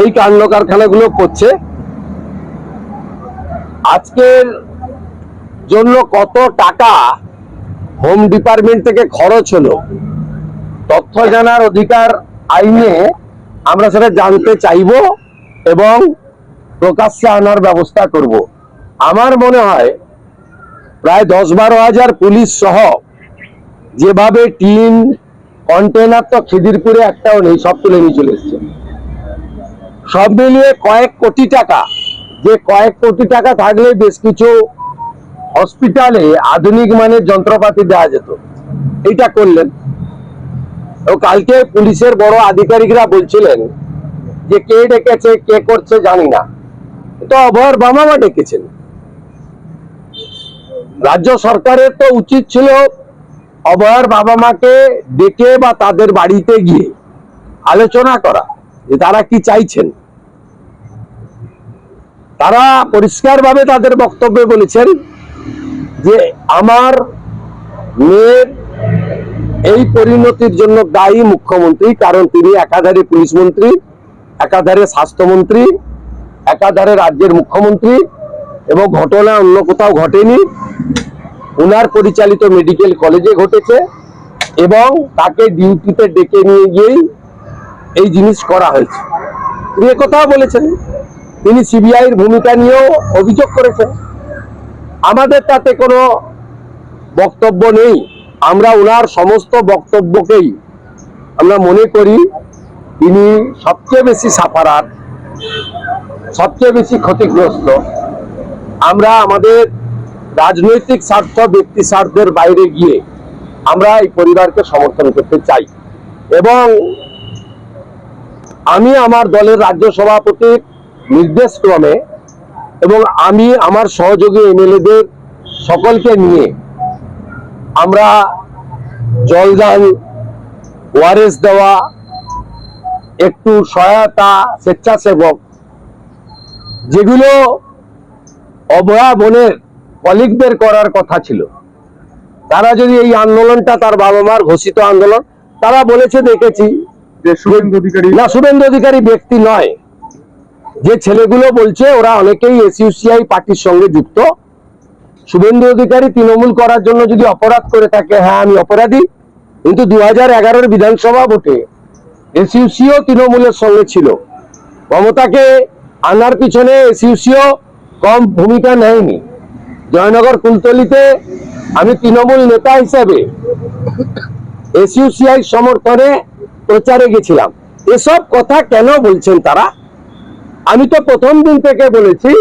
এই কাণ্ড কারখানাগুলো করছে। আজকের জন্য কত টাকা হোম ডিপার্টমেন্ট থেকে খরচ হলো, তথ্য জানার অধিকার আইনে আমরা সেটা জানতে চাইব এবং প্রকাশ্যে আনার ব্যবস্থা করব। আমার মনে হয় প্রায় দশ বারো হাজার পুলিশ সহ যেভাবে টিন কন্টেনার তো খিদিরপুরে একটাও নেই, সব তুলে নিয়ে চলে এসছে। সব মিলিয়ে কয়েক কোটি টাকা। যে কয়েক কোটি টাকা থাকলে বেশ কিছু হসপিটালে আধুনিক মানের যন্ত্রপাতি দেওয়া যেত। এটা করলেন। ও কালকে পুলিশের বড় আধিকারিকরা বলছিলেন যে কে ডেকেছে, কে করছে জানি না। তো অভয়ের বামামা ডেকেছেন। রাজ্য সরকারের তো উচিত ছিল অভয়ের বাবা মাকে ডেকে বা তাদের বাড়িতে গিয়ে আলোচনা করা যে তারা কি চাইছেন। তারা পরিষ্কারভাবে তাদের বক্তব্যে বলেছেন যে আমার মেয়ের এই পরিণতির জন্য দায়ী মুখ্যমন্ত্রী, কারণ তিনি একাধারে পুলিশ মন্ত্রী, একাধারে স্বাস্থ্যমন্ত্রী, একাধারে রাজ্যের মুখ্যমন্ত্রী এবং ঘটনা অন্য কোথাও ঘটেনি। উনার পরিচালিত মেডিকেল কলেজে ঘটেছে এবং তাকে ডিউটিতে ডেকে নিয়ে গিয়েই এই জিনিস করা হয়েছে। তিনি কথাও বলেছেন তিনি সিবিআইয়ের ভূমিকা নিয়েও অভিযোগ করেছেন। আমাদের তাতে কোনো বক্তব্য নেই। আমরা ওনার সমস্ত বক্তব্যকেই আমরা মনে করি, তিনি সবচেয়ে বেশি সাফারার, সবচেয়ে বেশি ক্ষতিগ্রস্ত। আমরা আমাদের রাজনৈতিক স্বার্থ, ব্যক্তি স্বার্থের বাইরে গিয়ে আমরা এই পরিবারকে সমর্থন করতে চাই। এবং আমি আমার দলের রাজ্য সভাপতির নির্দেশ ক্রমে এবং আমি আমার সহযোগী এমএলএদের সকলকে নিয়ে আমরা জলদান ওয়ারেস দেওয়া একটু সহায়তা স্বেচ্ছাসেবক যেগুলো অভয়া বনের কলিগদের করার কথা ছিল। তারা যদি এই আন্দোলনটা তার বাবা মার ঘোষিত আন্দোলন তারা বলেছে দেখেছি যে শুভেন্দু অধিকারী না শুভেন্দু অধিকারী ব্যক্তি নয়। যে ছেলেগুলো বলছে, ওরা অনেকেই এসইউসিআই পার্টির সঙ্গে যুক্ত। শুভেন্দু অধিকারী তৃণমূল করার জন্য যদি অপরাধ করে থাকে হ্যাঁ আমি অপরাধী। কিন্তু দু হাজার এগারোর বিধানসভা ভোটে এসইউসিও তৃণমূলের সঙ্গে ছিল। মমতাকে আনার পিছনে এসইউসিও কম ভূমিকা নেয়নি। জয়নগর কুলতলিতে আমি তৃণমূল নেতা হিসেবে এসইউসিআই সমর্থনে প্রচারে গেছিলাম। এসব কথা কেন বলছেন তারা? আমি তো প্রথম দিন থেকে বলেছি,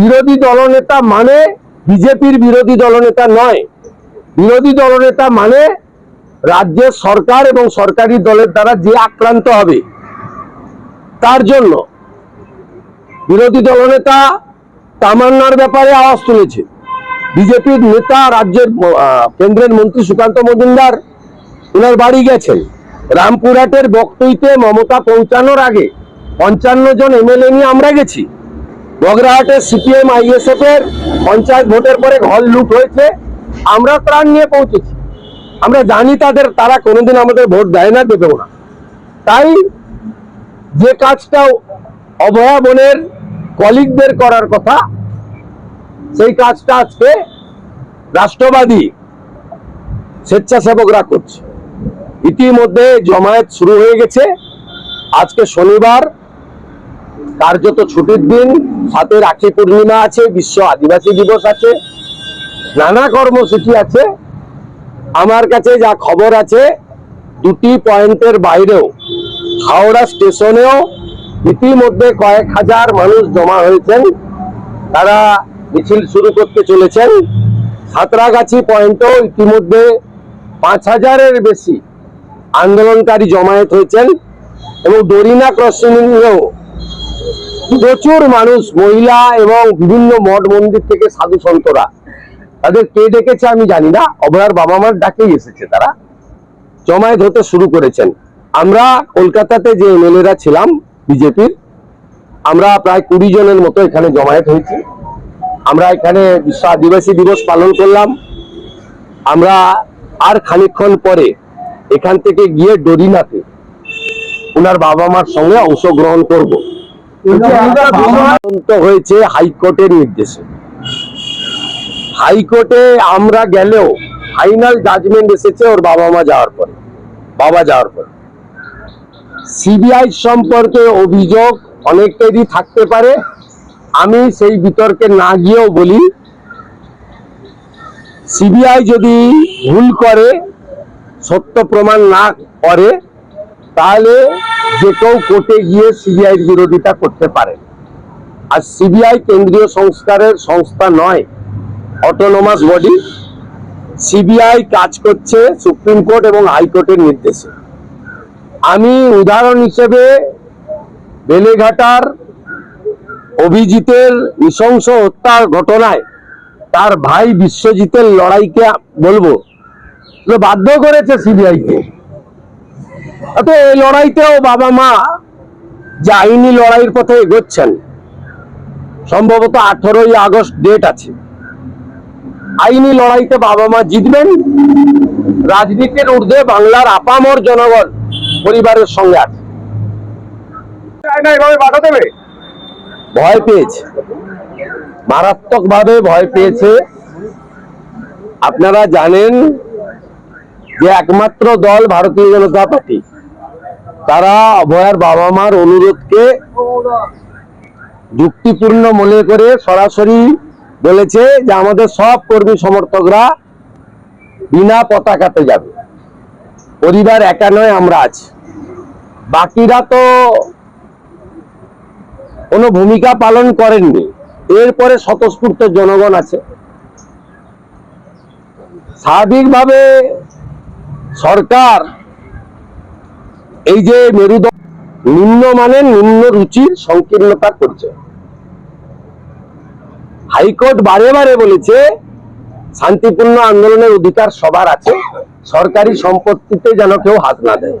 বিরোধী দলনেতা মানে বিজেপির বিরোধী দলনেতা নয়। বিরোধী দলনেতা মানে রাজ্যের সরকার এবং সরকারি দলের দ্বারা যে আক্রান্ত হবে। তার জন্য বিরোধী দলনেতা তামান্নার ব্যাপারে আওয়াজ তুলেছে। বিজেপির নেতা রাজ্যের কেন্দ্রের মন্ত্রী সুকান্ত মজুমদার ওনার বাড়ি গেছেন। রামপুরহাটের বক্তইতে মমতা পৌঁছানোর আগে পঞ্চান্ন জন এমএলএ নিয়ে আমরা গেছি। বগরাহাটের সিপিএম আইএসএফ এর পঞ্চায়েত ভোটের পরে ঘর লুট হয়েছে। আমরা প্রাণ নিয়ে পৌঁছেছি। আমরা জানি তাদের, তারা কোনোদিন আমাদের ভোট দেয় না, দেবেও না। তাই যে কাজটা অভয়া বনের কলিগদের করার কথা, সেই কাজটা আজকে রাষ্ট্রবাদী স্বেচ্ছাসেবকরা করছে। ইতিমধ্যে জমায়েত শুরু হয়ে গেছে। আজকে শনিবার কার্যত ছুটির দিন, সাথে রাখি পূর্ণিমা আছে, বিশ্ব আদিবাসী দিবস আছে, নানা কর্মসূচি আছে। আমার কাছে যা খবর আছে, দুটি পয়েন্টের বাইরেও, হাওড়া স্টেশনেও ইতিমধ্যে কয়েক হাজার মানুষ জমা হয়েছেন। তারা মিছিল শুরু করতে চলেছেন। সাঁতরাগাছি পয়েন্টও ইতিমধ্যে পাঁচ হাজারের বেশি আন্দোলনকারী জমায়েত হয়েছেন এবং দরিনা ক্রসিংয়েও প্রচুর মানুষ, মহিলা এবং বিভিন্ন মঠ মন্দির থেকে সাধু সন্তরা। তাদের কে ডেকেছে আমি জানি না, অভয়ার বাবা মার ডাকেই এসেছে তারা। জমায়েত হতে শুরু করেছেন। আমরা কলকাতাতে যে এমএলএরা ছিলাম, বিজেপির, আমরা প্রায় কুড়ি জনের মতো এখানে জমায়েত হয়েছি। আমরা এখানে বিশ্ব আদিবাসী দিবস পালন করলাম। আমরা আর খানিকক্ষণ পরে এখান থেকে গিয়ে ডরিনাতে ওনার বাবা মার সঙ্গে অংশগ্রহণ করব। হয়েছে হাইকোর্টের নির্দেশে। হাইকোর্টে আমরা গেলেও ফাইনাল জাজমেন্ট এসেছে ওর বাবা মা যাওয়ার পরে। বাবা যাওয়ার পরে। সিবিআই সম্পর্কে অভিযোগ অনেকেরই থাকতে পারে আমি সেই বিতর্কে না গিয়েও বলি সিবিআই যদি ভুল করে সত্য প্রমাণ না করে তাহলে যে কেউ কোর্টে গিয়ে সিবিআই বিরোধিতা করতে পারে। আর সিবিআই কেন্দ্রীয় সংস্কারের সংস্থা নয় অটোনোমাস বডি সিবিআই কাজ করছে সুপ্রিম কোর্ট এবং হাইকোর্টের নির্দেশে। আমি উদাহরণ হিসেবে বেলেঘাটার অভিজিতের নৃশংস হত্যার ঘটনায় তার ভাই বিশ্বজিতের লড়াইকে বলব। বাধ্য করেছে সিবিআই কে। তো এই লড়াইতেও বাবা মা যে আইনি লড়াইয়ের পথে এগোচ্ছেন, সম্ভবত আঠারোই আগস্ট ডেট আছে। আইনি লড়াইতে বাবা মা জিতবেন, রাজনীতির ঊর্ধ্বে বাংলার আপামর জনগণ পরিবারের সঙ্গে আছে। ভয় পেয়েছে। মারাত্মক ভাবে ভয় পেয়েছে। আপনারা জানেন যে একমাত্র দল ভারতীয় জনতা পার্টি। তারা অভয়ার বাবা মার অনুরোধকে যুক্তিপূর্ণ মনে করে সরাসরি বলেছে যে আমাদের সব কর্মী সমর্থকরা বিনা পতাকাতে যাবে। পরিবার একা নয়, আমরা আছি। বাকিরা তো কোনো ভূমিকা পালন করেননি। এরপরে স্বতঃস্ফূর্ত জনগণ আছে। স্বাভাবিকভাবে সরকার এই যে মেরুদণ্ড নিম্নমানের নিম্ন রুচির সংকীর্ণতা করছে। হাইকোর্ট বারে বারে বলেছে, শান্তিপূর্ণ আন্দোলনের অধিকার সবার আছে, সরকারি সম্পত্তিতে যেন কেউ হাত না দেয়।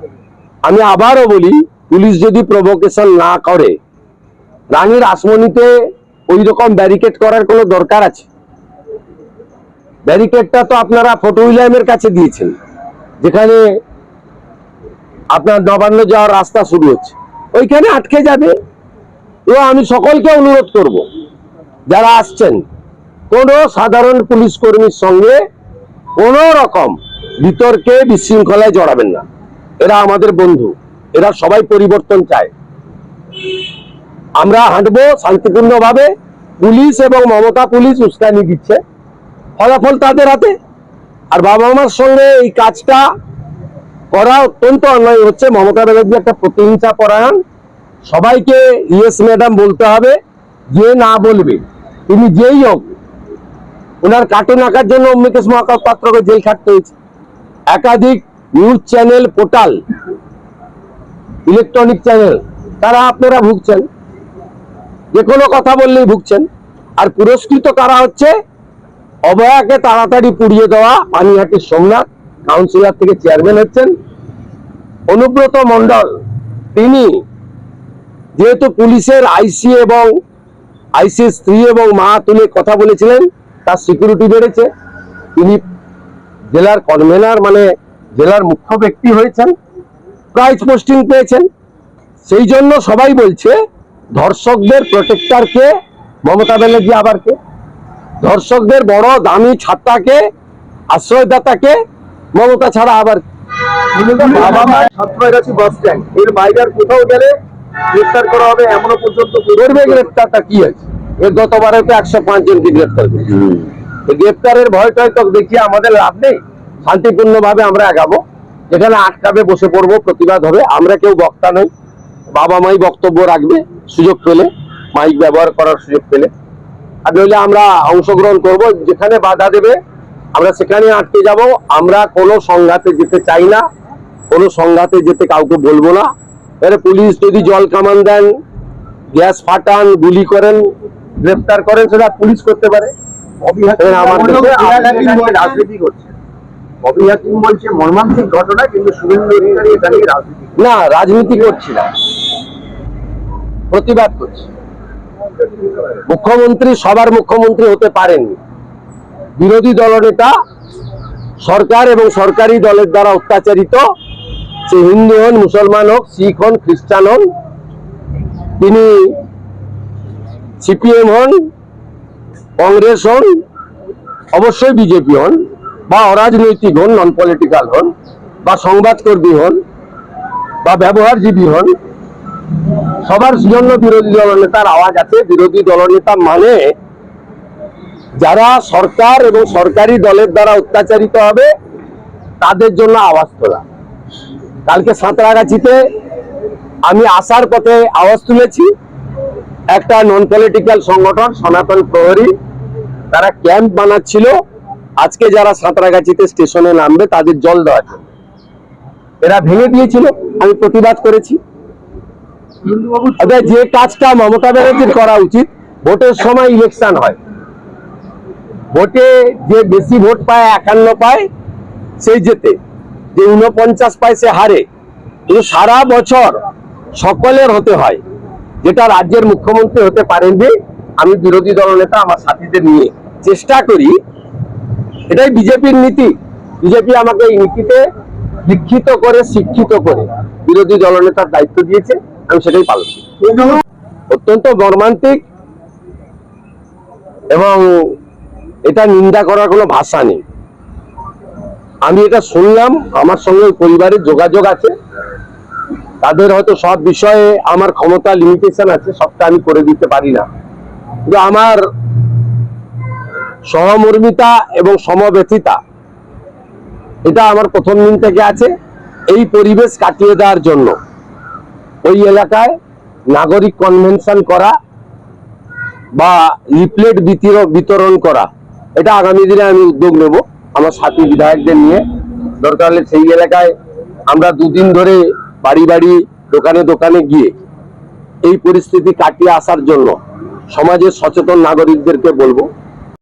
আমি আবারও বলি, পুলিশ যদি প্রভোকেশন না করে, রানীর আসমনিতে ওই রকম ব্যারিকেড করার কোনো দরকার আছে? ব্যারিকেডটা তো আপনারা ফটো উইলিয়ামের কাছে দিয়েছেন, যেখানে আপনার নবান্ন যাওয়ার রাস্তা শুরু হচ্ছে। ওইখানে আটকে যাবে। তো আমি সকলকে অনুরোধ করব, যারা আসছেন, কোনো সাধারণ পুলিশ কর্মীর সঙ্গে কোনো রকম বিতর্কে, বিশৃঙ্খলায় জড়াবেন না। এরা আমাদের বন্ধু, এরা সবাই পরিবর্তন চায়। আমরা হাঁটবো শান্তিপূর্ণভাবে, পুলিশ এবং মমতা পুলিশ উস্কানি দিচ্ছে। ফলাফল তাদের হাতে। আর বাবা মার সঙ্গে এই কাজটা করা অত্যন্ত অন্যায় হচ্ছে। মমতা ব্যানার্জি একটা প্রতিহিংসা পরায়ণ। সবাইকে, ইয়েস ম্যাডাম বলতে হবে, যে না বলবে, তিনি যেই হোক, ওনার কার্টুন আঁকার জন্য অম্বিকেশ মহাপাত্রকে জেল খাটতে হয়েছে। একাধিক news channel, portal, electronic channel, তারা আপনারা ভুগছেন। যে কোনো কথা বললেই ভুগছেন। আর পুরস্কৃত কারা হচ্ছে? অবয়াকে তাড়াতাড়ি পুড়িয়ে দেওয়া পানিহাটির সোমনাথ। কাউন্সিলর থেকে চেয়ারম্যান হচ্ছেন। অনুব্রত মন্ডল তিনি যেহেতু পুলিশের আইসি এবং আইসি স্ত্রী এবং মা তুলে কথা বলেছিলেন, তার সিকিউরিটি বেড়েছে। তিনি জেলার কনভেনার মানে জেলার মুখ্য ব্যক্তি হয়েছেন, প্রাইজ পোস্টিং পেয়েছেন। সেই জন্য সবাই বলছে, ধর্ষকদের প্রোটেক্টর কে, মমতা ব্যানার্জি আবার কে? ধর্ষকদের বড় দামি ছাত্রাকে আশ্রয়দাতাকে মমতা ছাড়া আবার কে? Santragachi bus stand. এর বাইরে কোথাও গেলে গ্রেফতার করা হবে এমনও পর্যন্ত করবে গ্রেপ্তারটা কি আছে? এর গতবারে তো একশো পাঁচ জনকে করেছে। গ্রেপ্তারের ভয় টয় তো দেখিয়ে আমাদের লাভ নেই। শান্তিপূর্ণ ভাবে আমরা আগাবো। যেখানে আটকাবে বসে পড়ব প্রতিবাদ হবে। আমরা কেউ বক্তা নই। বাবা মাই বক্তব্য রাখবে সুযোগ পেলে মাইক ব্যবহার করার সুযোগ পেলে। আর নইলে আমরা অংশগ্রহণ করব। যেখানে বাধা দেবে আমরা সেখানে আটকে যাব। আমরা কোনো সংঘাতে যেতে চাই না। কোনো সংঘাতে যেতে কাউকে বলব না। এবারে পুলিশ যদি জল কামান দেন গ্যাস ফাটান গুলি করেন গ্রেপ্তার করেন সেটা পুলিশ করতে পারে। ববি হাকিম এবার আমার বলল, দেশে আপনি আপনি এখানে রাজনীতি করছে। বলছে মর্মান্তিক ঘটনা কিন্তু শুভেন্দু অধিকারী এটা নিয়ে রাজনীতি না রাজনীতি করছি না। প্রতিবাদ করছি। মুখ্যমন্ত্রী সবার মুখ্যমন্ত্রী হতে পারেননি। বিরোধী দলনেতা সরকার এবং সরকারি দলের দ্বারা অত্যাচারিত, সে হিন্দু হন, মুসলমান হোক, শিখ হন, খ্রিস্টান হন, তিনি সিপিএম হন, কংগ্রেস হন, অবশ্যই বিজেপি হন, বা অরাজনৈতিক হন নন পলিটিক্যাল হন, বা সংবাদকর্মী হন, বা ব্যবহারজীবী হন, সবার জন্য বিরোধী দলনেতার আওয়াজ আছে। বিরোধী দলনেতা মানে যারা সরকার এবং সরকারি দলের দ্বারা অত্যাচারিত হবে তাদের জন্য আওয়াজ তোলা। কালকে সাঁতরাগাছিতে আমি আসার পথে আওয়াজ তুলেছি। একটা নন পলিটিক্যাল সংগঠন সনাতন প্রহরী তারা ক্যাম্প বানাচ্ছিল। আজকে যারা সাঁতরাগাছিতে স্টেশনে নামবে তাদের জল দেওয়া জন্য। এরা ভেঙে দিয়েছিল আমি প্রতিবাদ করেছি। হিন্দুবাবু যে কাজটা মমতা ব্যানার্জির করা উচিত ভোটের সময় ইলেকশন হয়। ভোটে যে বেশি ভোট পায়, একান্ন পায়, সেই জেতে। যে উনপঞ্চাশ পায়, সে হারে। কিন্তু সারা বছর সকলের হতে হয়। যেটা রাজ্যের মুখ্যমন্ত্রী হতে পারেননি, আমি বিরোধী দলনেতা আমার সাথীদের নিয়ে। চেষ্টা করি, এটাই বিজেপির নীতি। বিজেপি আমাকে এই নীতিতে দীক্ষিত করে, শিক্ষিত করে বিরোধী দলনেতার দায়িত্ব দিয়েছে, আমি সেটাই পালন অত্যন্ত মর্মান্তিক এবং এটা নিন্দা করার কোনো ভাষা নেই। আমি এটা শুনলাম, আমার সঙ্গে পরিবারের যোগাযোগ আছে। তাদের হয়তো সব বিষয়ে আমার ক্ষমতা লিমিটেশন আছে, সবটা আমি করে দিতে পারি না। কিন্তু আমার সহমর্মিতা এবং সমব্যথিতা এটা আমার প্রথম দিন থেকে আছে। এই পরিবেশ কাটিয়ে দেওয়ার জন্য ওই এলাকায় নাগরিক কনভেনশন করা বা লিফলেট বিতরণ করা এটা আগামী দিনে আমি উদ্যোগ নেব। আমার সাথী বিধায়কদের নিয়ে। দরকার হলে সেই এলাকায় আমরা দুদিন ধরে বাড়ি বাড়ি, দোকানে দোকানে গিয়ে এই পরিস্থিতি কাটিয়ে আসার জন্য সমাজের সচেতন নাগরিকদেরকে বলব।